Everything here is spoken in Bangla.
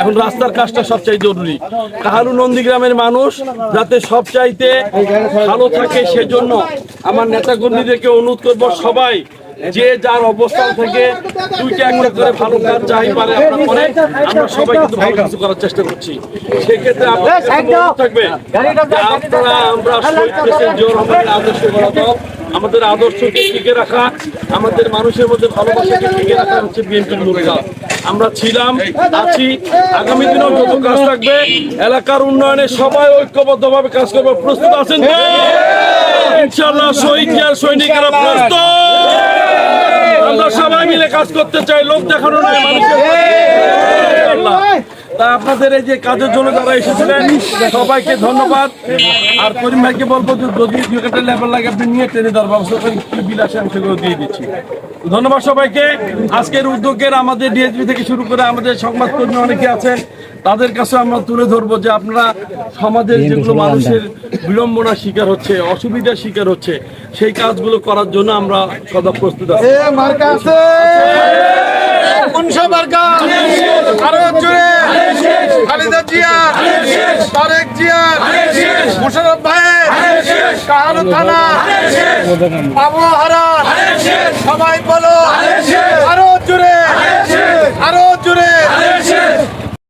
এখন রাস্তার কাজটা সবচাইতে জরুরি। কাহালু নন্দীগ্রামের মানুষ যাতে সবচাইতে ভালো থাকে সেজন্য আমার নেতাকর্মীদেরকে অনুরোধ করব সবাই, যে যার অবস্থান থেকে দুইটা একটা করে ভালো কাজ চাই পারে আমরা আমরা সবাই কিন্তু ভালো কিছু করার চেষ্টা করছি। সেক্ষেত্রে অনুরোধ থাকবে আপনারা, আমরা আদর্শ করা আমাদের আদর্শকে টিকে রাখা আমাদের মানুষের মধ্যে ভালোবাসাকে টিকে রাখা হচ্ছে বিএনপির মূল কাজ আমরা ছিলাম আছি আগামী দিনেও যত কাজ থাকবে এলাকার উন্নয়নে সবাই ঐক্যবদ্ধভাবে কাজ করবে। প্রস্তুত আছেন? ইনশাল্লাহ শহীদ জিয়ার সৈনিকেরা প্রস্তুত। আমরা সবাই মিলে কাজ করতে চাই লোক দেখানো নয় মানুষের। তা আপনাদের এই যে কাজের জন্য যারা এসেছিলেন সবাইকে ধন্যবাদ। আর করিম ভাইকে বলব যে যদি একটা লেবার লাগে আপনি নিয়ে ট্রেনে দেওয়ার ব্যবস্থা করেন কি বিল আসে আমি সেগুলো দিয়ে দিচ্ছি। ধন্যবাদ সবাইকে। আজকের উদ্যোগের আমাদের ডিএসপি থেকে শুরু করে আমাদের সংবাদকর্মী অনেকে আছেন তাদের কাছে আমরা তুলে ধরবো যে আপনারা সমাজের যেগুলো মানুষের বিড়ম্বনার শিকার হচ্ছে অসুবিধার শিকার হচ্ছে সেই কাজগুলো করার জন্য আমরা সদা প্রস্তুত আছি। তারেক জিয়ার মুশারফ ভাই কাহানু থানা। আবহাওয়া সবাই বলো।